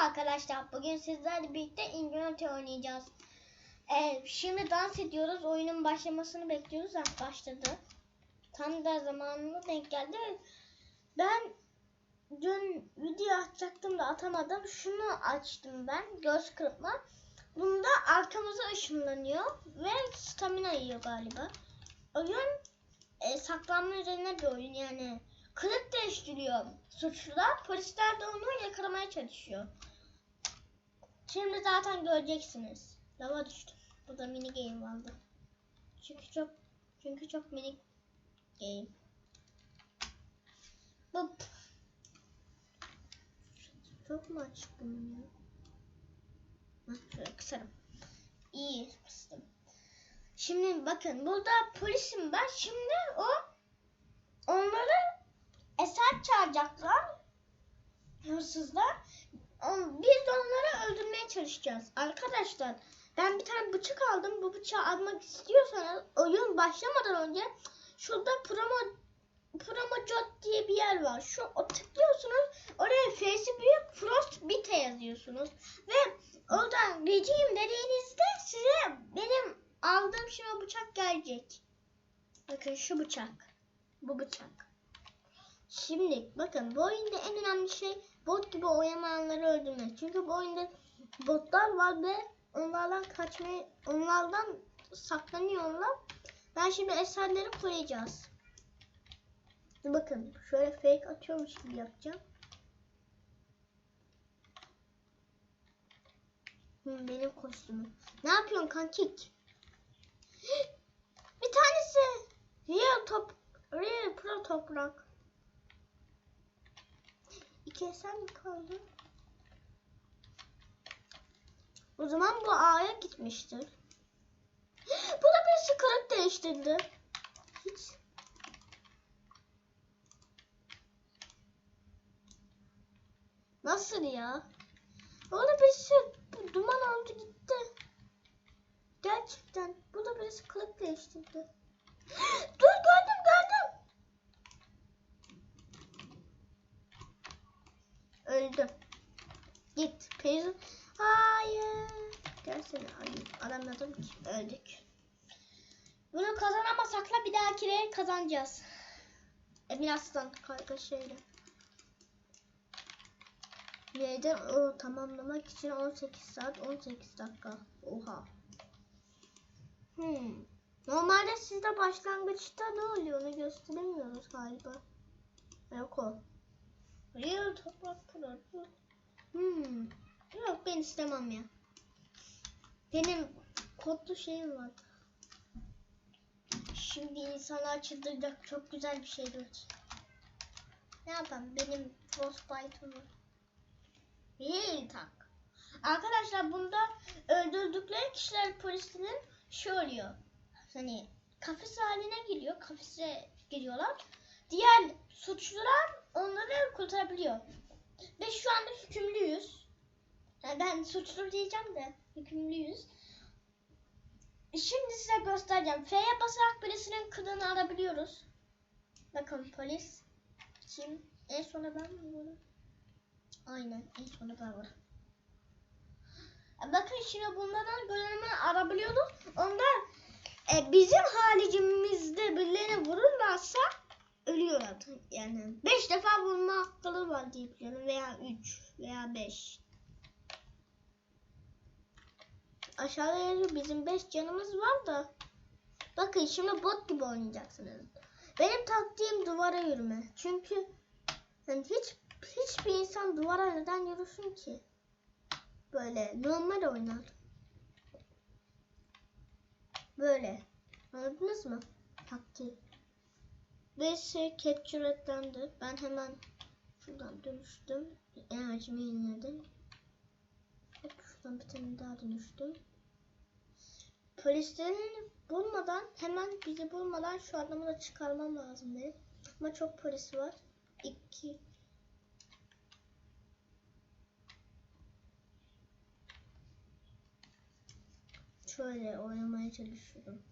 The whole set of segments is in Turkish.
arkadaşlar. Bugün sizlerle birlikte Infinity oynayacağız. Ee, şimdi dans ediyoruz. Oyunun başlamasını bekliyoruz. Ah, başladı. Tam da zamanına denk geldi. Ben dün video atacaktım da atamadım. Şunu açtım ben. Göz kırpma. Bunda arkamıza ışınlanıyor ve stamina yiyor galiba. Oyun e, saklanma üzerine bir oyun yani. Kılık değiştiriyor suçlular. Polisler de onu yakalamaya çalışıyor. Şimdi zaten göreceksiniz. Lava düştü. Burada mini game vardı. Çünkü çok çünkü çok mini game. Bu çok mu açık bunun ya? Şöyle kısarım. İyi kıstım. Şimdi bakın burada polisim ben. Şimdi o onları eser çalacaklar. Hırsızlar. On- Biz de onları öldürmeye çalışacağız. Arkadaşlar ben bir tane bıçak aldım. Bu bıçağı almak istiyorsanız oyun başlamadan önce şurada promo Promojot diye bir yer var. Şu o tıklıyorsunuz. Oraya Face'i büyük Frostbite yazıyorsunuz. Ve oradan Regime dediğinizde size benim aldığım şimdi bıçak gelecek. Bakın şu bıçak. Bu bıçak. Şimdi bakın bu oyunda en önemli şey bot gibi oynamayanları öldürmek. Çünkü bu oyunda botlar var ve onlardan kaçmayı, onlardan saklanıyorlar. Ben şimdi eserleri koyacağız. Bakın şöyle fake atıyormuş gibi yapacağım. Hı, benim kostümüm. Ne yapıyorsun kankik? Bir tanesi real top real pro toprak. İki eser mi kaldı? O zaman bu A'ya gitmiştir. Bu da birisi kırık değiştirdi. Hiç Nasıl ya? Orada birisi bu duman oldu gitti. Gerçekten. Bu da birisi kılık değiştirdi. Dur gördüm gördüm. Öldü. Git. Peyzon. Hayır. Gelsene alayım. Alamadım ki. Öldük. Bunu kazanamasak da bir dahakine kazanacağız. Emin Aslan kardeşiyle. Neyden o tamamlamak için 18 saat 18 dakika. Oha. Hmm. Normalde sizde başlangıçta ne oluyor onu gösteremiyoruz galiba. Yok o. Real toprak kırardı. Hmm. Yok ben istemem ya. Benim kodlu şeyim var. Şimdi insanlar çıldıracak çok güzel bir şey var. Ne yapalım benim Frostbite'ım var. İyi tak. Arkadaşlar bunda öldürdükleri kişiler polisinin şey oluyor. Hani kafes haline geliyor. Kafese giriyorlar. Diğer suçlular onları kurtarabiliyor. Ve şu anda hükümlüyüz. Yani ben suçlu diyeceğim de hükümlüyüz. Şimdi size göstereceğim. F'ye basarak birisinin kılığını alabiliyoruz. Bakın polis. Kim? En sona ben mi bunu? Aynen en sona ben. E, Bakın şimdi bunlardan görünümünü arabiliyoruz. Onlar e, bizim haricimizde birilerine vururlarsa ölüyorlar. Yani 5 defa vurma hakları var diye biliyorum. Veya 3 veya 5. Aşağıda yazıyor bizim 5 canımız var da. Bakın şimdi bot gibi oynayacaksınız. Benim taktiğim duvara yürüme. Çünkü yani hiç hiçbir insan duvara neden yürüsün ki? Böyle normal oynar. Böyle. Anladınız mı? Taktiği. Ve şey. Ben hemen şuradan dönüştüm. Enerjimi yeniledim. Hop şuradan bir tane daha dönüştüm. Polislerin bulmadan hemen bizi bulmadan şu adamı da çıkarmam lazım benim. Ama çok polis var. İki şöyle oynamaya çalışıyorum.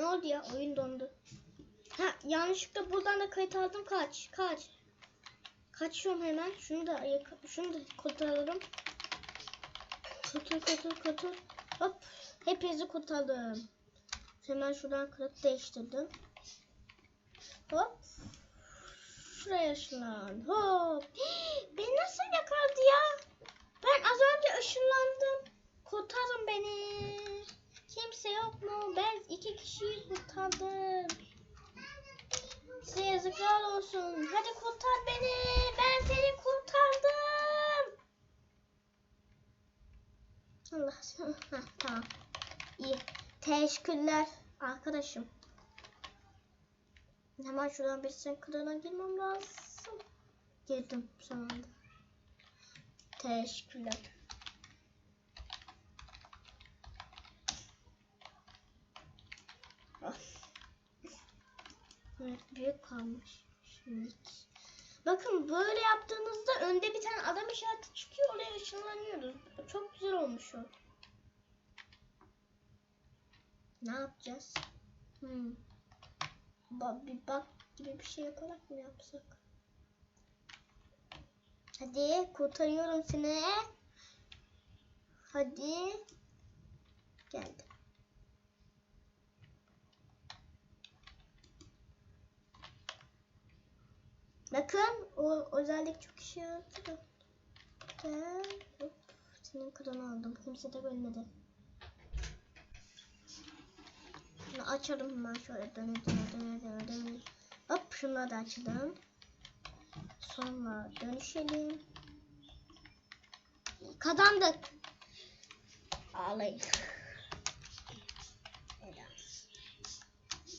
Ne oldu ya? Oyun dondu. Ha yanlışlıkla buradan da kayıt aldım. Kaç. Kaç. Kaçıyorum hemen. Şunu da şunu da kurtaralım. Kurtul kurtul kurtul. Hop. Hepinizi kurtardım. Hemen şuradan kılık değiştirdim. Hop. Şuraya ışınlan. Hop. Beni nasıl yakaladı ya? Ben az önce ışınlandım. Kurtarın beni. Kimse yok mu? Ben iki kişiyi kurtardım. Size yazıklar olsun. Hadi kurtar beni. Ben seni kurtardım. Allah. Heh, tamam. İyi. Teşekkürler arkadaşım. Hemen şuradan bir sen kılığına girmem lazım. Girdim son anda. Teşekkürler. Ah. Büyük kalmış. Şimdi. Bakın böyle yaptığınızda önde bir tane adam işareti çıkıyor oraya ışınlanıyoruz. Çok güzel olmuş o. Ne yapacağız? Hmm. Ba bir bak gibi bir şey yaparak mı yapsak? Hadi kurtarıyorum seni. Hadi. Geldi. Bakın o özellik çok işe yaradı. Senin kırını aldım. Kimse de bölmedi. Şunu açalım hemen şöyle döne döne döne döne döne. Hop şunları da açalım. Sonra dönüşelim. Kazandık. Ağlayın.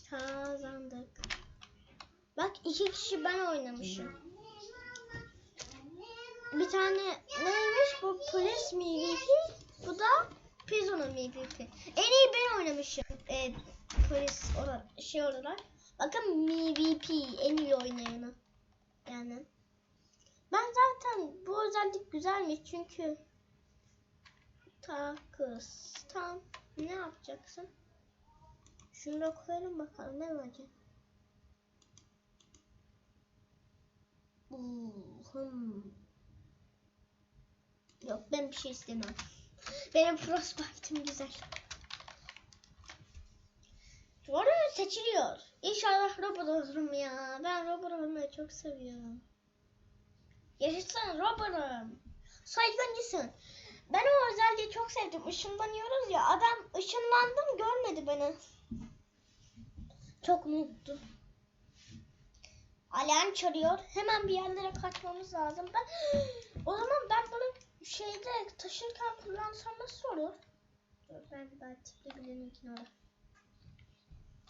Kazandık. Bak iki kişi ben oynamışım. Bir tane neymiş bu polis MVP bu da Prisoner MVP. En iyi ben oynamışım. E, polis olarak, şey olarak. Bakın MVP en iyi oynayanı. Yani. Ben zaten bu özellik güzelmiş çünkü takız tam ne yapacaksın? Şunu da koyalım bakalım ne var Hmm. Yok ben bir şey istemem. Benim frostbite'ım güzel. Robot seçiliyor. İnşallah robot olurum ya. Ben robot olmayı çok seviyorum. Yaşasın robotum. Saygıncısın. Ben o özelliği çok sevdim. Işınlanıyoruz ya. Adam ışınlandım görmedi beni. Çok mutlu. Alarm çalıyor. Hemen bir yerlere kaçmamız lazım. Ben o zaman ben bunu şeyde taşırken kullansam nasıl olur? Dur ben birininkini alayım.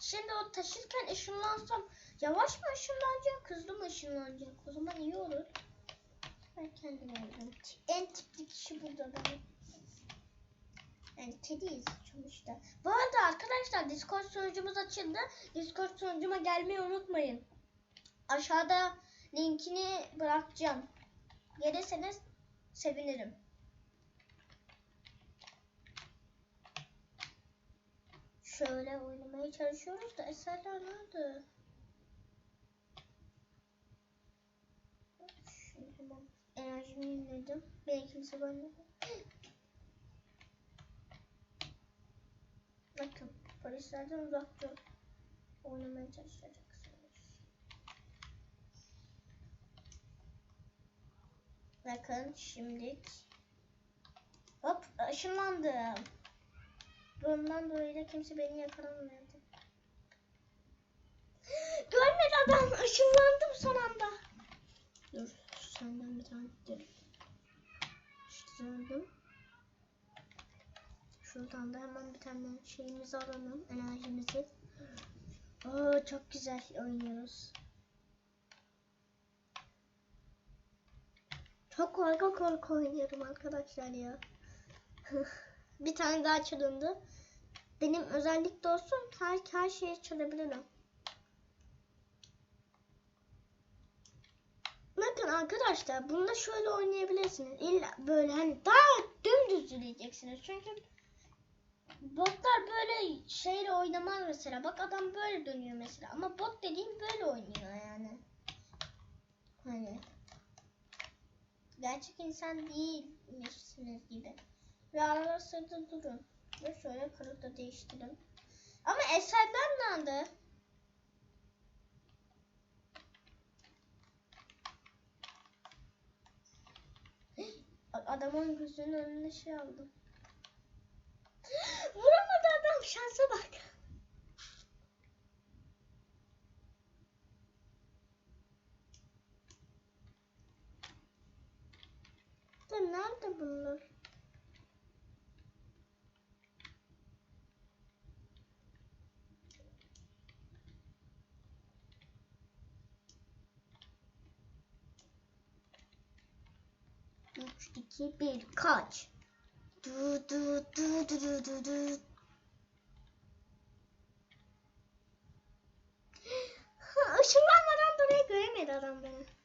Şimdi o taşırken ışınlansam yavaş mı ışınlanacak, hızlı mı ışınlanacak? O zaman iyi olur. Ben kendim oldum. En tipli kişi burada benim. Yani kediyiz sonuçta. Bu arada arkadaşlar Discord sunucumuz açıldı. Discord sunucuma gelmeyi unutmayın. Aşağıda linkini bırakacağım. Gelirseniz sevinirim. Şöyle oynamaya çalışıyoruz da eserler nerede? Hemen enerjimi yeniledim. Beni kimse görmedi. Bakın polislerden uzak dur. Oynamaya çalışacaksınız. Bakın şimdilik. Hop ışınlandım. Bundan dolayı da kimse beni yakalamıyordu. Görmedi adam. Işınlandım son anda. Dur senden bir tane. Işınlandım. Şuradan da hemen bir tane şeyimizi alalım. Enerjimizi. Oo, çok güzel oynuyoruz. Çok korku korku oynuyorum arkadaşlar ya. bir tane daha çalındı. Benim özellik de olsun her, her şeyi çalabilirim. Bakın arkadaşlar bunda şöyle oynayabilirsiniz. İlla böyle hani daha dümdüz yürüyeceksiniz. Çünkü Botlar böyle şeyle oynamaz mesela. Bak adam böyle dönüyor mesela. Ama bot dediğim böyle oynuyor yani. Hani. Gerçek insan değilmişsiniz gibi. Ve arada sırada durun. Ve şöyle kırıkta değiştirin. Ama eserden nerede? Adamın gözünün önüne şey aldım. Vuramadı adam şansa bak. Da nerede bunlar? Üç, iki, bir, kaç. Du du du du du du du. Işınlanmadan dolayı göremedi adam beni.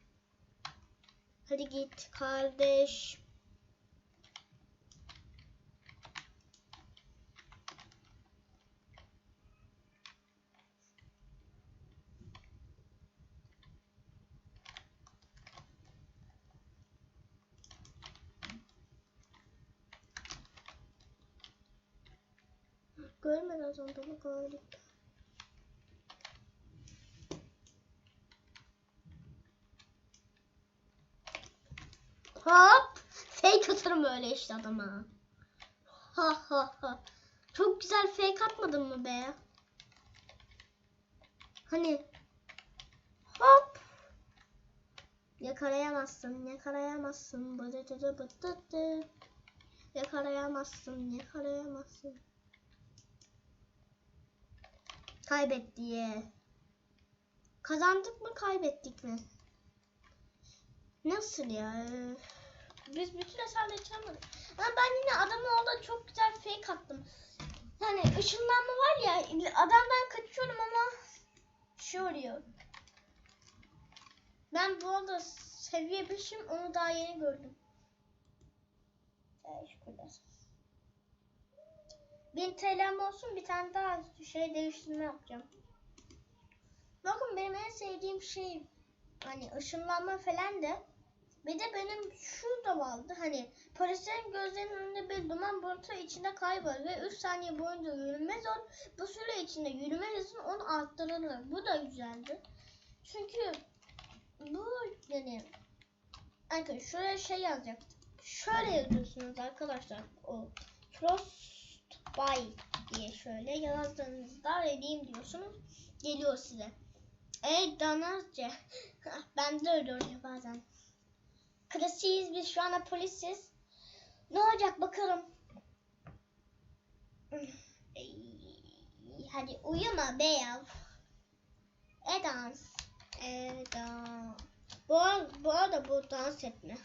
Hadi git kardeş. Görmedi adam beni gördü. Hop. Fake atarım öyle işte adama. Ha ha ha. Çok güzel fake atmadın mı be? Hani. Hop. Yakalayamazsın, yakalayamazsın. Bıdıdıdı bıdıdı. Yakalayamazsın, yakalayamazsın. Kaybet diye. Kazandık mı, kaybettik mi? Nasıl ya? Biz bütün hesabı çalmadık. Ama ben yine adamın orada çok güzel fake attım. Hani ışınlanma var ya adamdan kaçıyorum ama şey oluyor. Ben bu arada seviye 5'im onu daha yeni gördüm. Teşekkürler. 1000 TL'm olsun bir tane daha şey değiştirme yapacağım. Bakın benim en sevdiğim şey hani ışınlanma falan da bir de benim şurada vardı hani polislerin gözlerinin önünde bir duman bulutu içinde kaybolur ve 3 saniye boyunca yürüme zor. Bu süre içinde yürüme hızını onu arttırırlar. Bu da güzeldi. Çünkü bu yani arkadaşlar şuraya şey yazacaktım. Şöyle yazıyorsunuz arkadaşlar. O Frostbite diye şöyle yazdığınızda reading diyorsunuz. Geliyor size. Ey danazca. ben de öyle oluyor bazen. Klasiyiz biz şu anda polisiz. Ne olacak bakalım. Hadi uyuma beyav. Edans. Edans. Bu, ar- bu arada bu dans etme.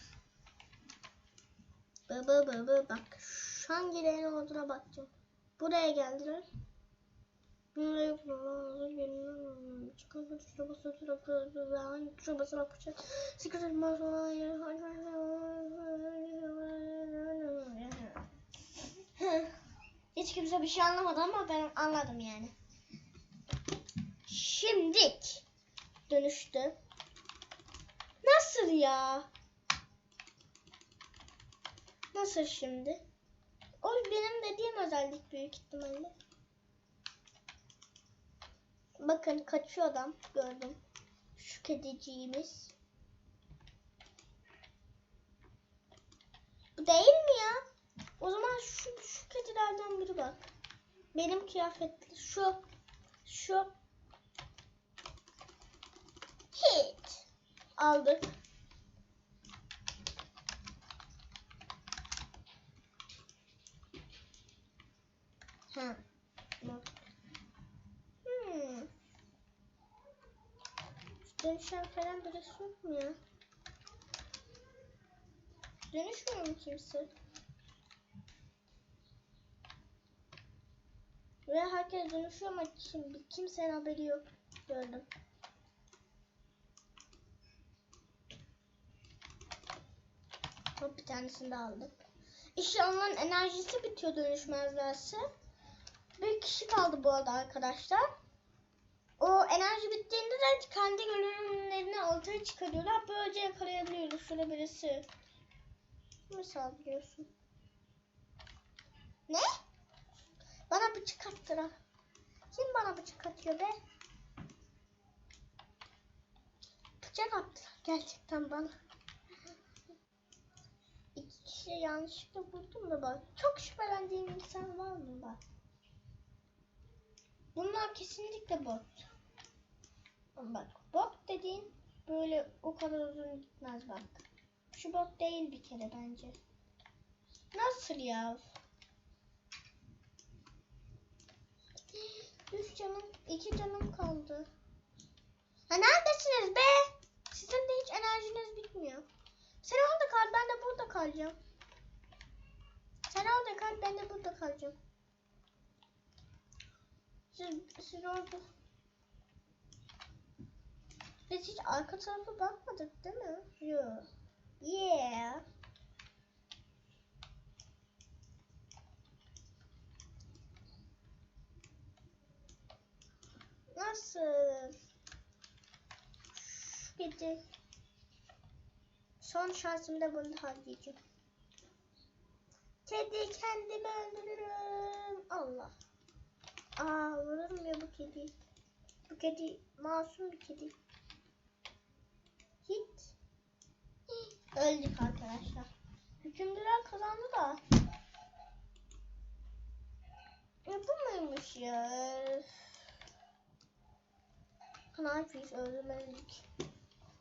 Bı bı bak. Şu hangilerinin olduğuna bakacağım. Buraya geldiler. Hiç kimse bir şey anlamadı ama ben anladım yani. Şimdik dönüştü. Nasıl ya? Nasıl şimdi? O benim dediğim özellik büyük ihtimalle. Bakın kaçıyor adam gördüm. Şu kediciğimiz. Bu değil mi ya? O zaman şu, şu kedilerden biri bak. Benim kıyafetli şu. Şu. Hit. Aldık. Ha. Bak. Hmm. Dönüşen falan mu ya? Dönüşmüyor mu kimse? Ve herkes dönüşüyor ama kim, kimsenin haberi yok. Gördüm. Hop bir tanesini de aldık. İşte onların enerjisi bitiyor dönüşmezlerse. bir kişi kaldı bu arada arkadaşlar. O enerji bittiğinde de kendi görünümlerini ortaya çıkarıyorlar. Böylece yakalayabiliyoruz. Şöyle birisi. Kimi saldırıyorsun? Ne? Bana bıçak attılar. Kim bana bıçak atıyor be? Bıçak attılar gerçekten bana. İki kişi yanlışlıkla buldum da bak. Çok şüphelendiğim insan var mı bak. Bunlar kesinlikle bot. Bak bot dediğin böyle o kadar uzun gitmez bak. Şu bot değil bir kere bence. Nasıl ya? Üç canım, iki canım kaldı. Ha neredesiniz be? Sizin de hiç enerjiniz bitmiyor. Sen orada kal, ben de burada kalacağım. Sen orada kal, ben de burada kalacağım. Siz, siz orada. Biz hiç arka tarafa bakmadık değil mi? Yok. Yeah. Nasıl? Şu. Son şansımda bunu halledeceğim. Kedi kendimi öldürürüm. Allah. Aa vururum ya bu kedi. Bu kedi masum bir kedi. Hiç. Öldük arkadaşlar. Hükümdüler kazandı da. Ya bu muymuş ya? Knife'yiz öldürmedik.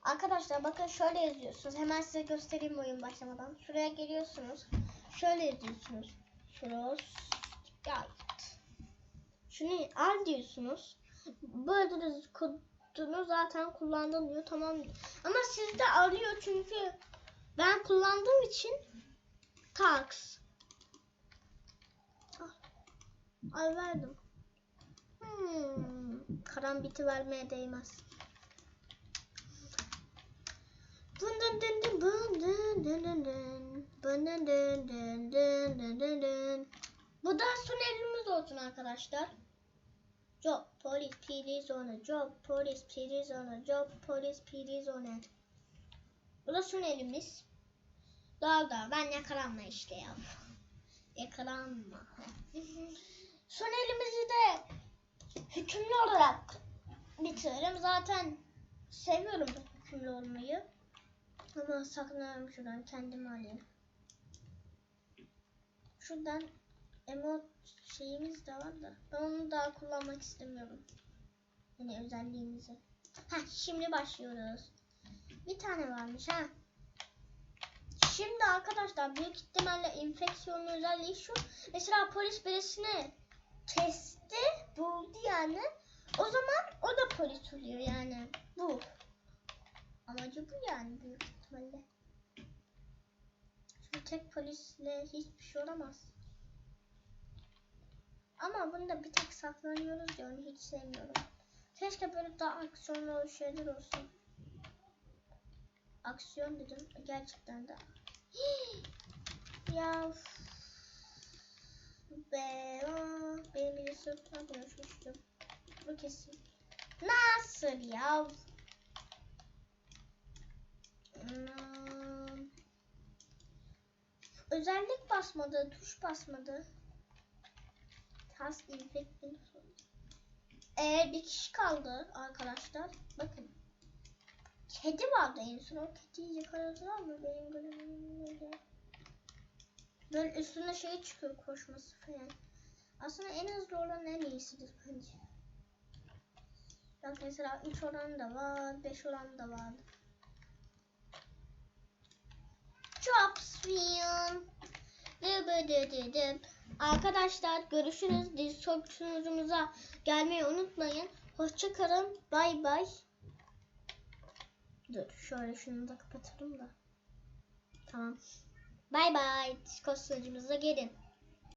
Arkadaşlar bakın şöyle yazıyorsunuz. Hemen size göstereyim oyun başlamadan. Şuraya geliyorsunuz. Şöyle yazıyorsunuz. Frostbite. Şunu al diyorsunuz. Böyle kodunu zaten kullandın diyor. Tamam. Ama sizde arıyor çünkü ben kullandığım için tax. Ah. Ay verdim. Hmm. Karambiti vermeye değmez. Dın dın dın dın bın dın dın dın dın. Bın dın dın dın dın dın dın dın. Bu da son elimiz olsun arkadaşlar. Job police please on a job police please on a job police please on a. Bu da son elimiz. Doğal doğal ben yakalanma işte ya. Yakalanma. son elimizi de hükümlü olarak bitiririm. Zaten seviyorum hükümlü olmayı. Ama saklanıyorum şuradan kendimi alayım. Şuradan emot şeyimiz de var da ben onu daha kullanmak istemiyorum. Yani özelliğimizi. Ha şimdi başlıyoruz. Bir tane varmış ha. Şimdi arkadaşlar büyük ihtimalle enfeksiyonun özelliği şu. Mesela polis birisini kesti, buldu yani. O zaman o da polis oluyor yani. Bu. Amacı bu yani büyük ihtimalle. Çünkü tek polisle hiçbir şey olamaz. Ama bunda bir tek saklanıyoruz ya onu hiç sevmiyorum. Keşke böyle daha aksiyonlu şeyler olsun. Aksiyon dedim gerçekten de. ya uf. be aa, benim bir sırtına konuşmuştum. Bu kesin. Nasıl ya? Hmm. Özellik basmadı, tuş basmadı. Tas infecting. Ee, bir kişi kaldı arkadaşlar. Bakın. Kedi vardı en son. O kediyi yakaladılar mı? Benim bölümümde. Böyle üstüne şey çıkıyor koşması falan. Aslında en hızlı olan en iyisidir bence. Bak mesela 3 oranı da var, 5 oranı da var. Swing. Arkadaşlar görüşürüz. Discord sunucumuza gelmeyi unutmayın. Hoşçakalın. Bay bay. Dur şöyle şunu da kapatalım da. Tamam. Bay bay. Discord gelin.